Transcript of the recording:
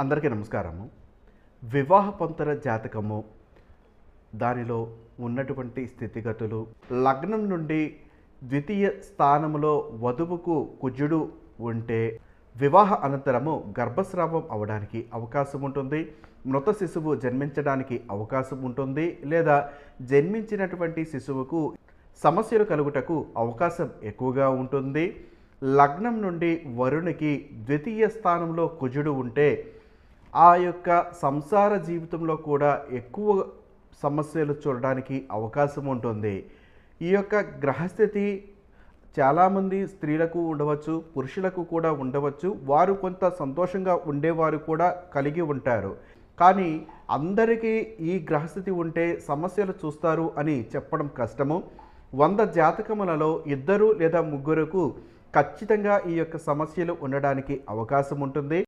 అందరికీ నమస్కారము. వివాహ పొంతర జాతకము దానిలో ఉన్నటువంటి స్థితిగతులు లగ్నం నుండి ద్వితీయ స్థానంలో వధువుకు కుజుడు ఉంటే వివాహ అనంతరము గర్భస్రావం అవడానికి అవకాశం ఉంటుంది. మృత శిశువు జన్మించడానికి అవకాశం ఉంటుంది. లేదా జన్మించినటువంటి శిశువుకు సమస్యలు కలుగుటకు అవకాశం ఎక్కువగా ఉంటుంది. లగ్నం నుండి వరుణికి ద్వితీయ స్థానంలో కుజుడు ఉంటే ఆ యొక్క సంసార జీవితంలో కూడా ఎక్కువ సమస్యలు చూడడానికి అవకాశం ఉంటుంది. ఈ యొక్క గ్రహస్థితి చాలామంది స్త్రీలకు ఉండవచ్చు పురుషులకు కూడా ఉండవచ్చు. వారు కొంత సంతోషంగా ఉండేవారు కూడా కలిగి ఉంటారు. కానీ అందరికీ ఈ గ్రహస్థితి ఉంటే సమస్యలు చూస్తారు అని చెప్పడం కష్టము. వంద జాతకములలో ఇద్దరు లేదా ముగ్గురకు ఖచ్చితంగా ఈ యొక్క సమస్యలు ఉండడానికి అవకాశం ఉంటుంది.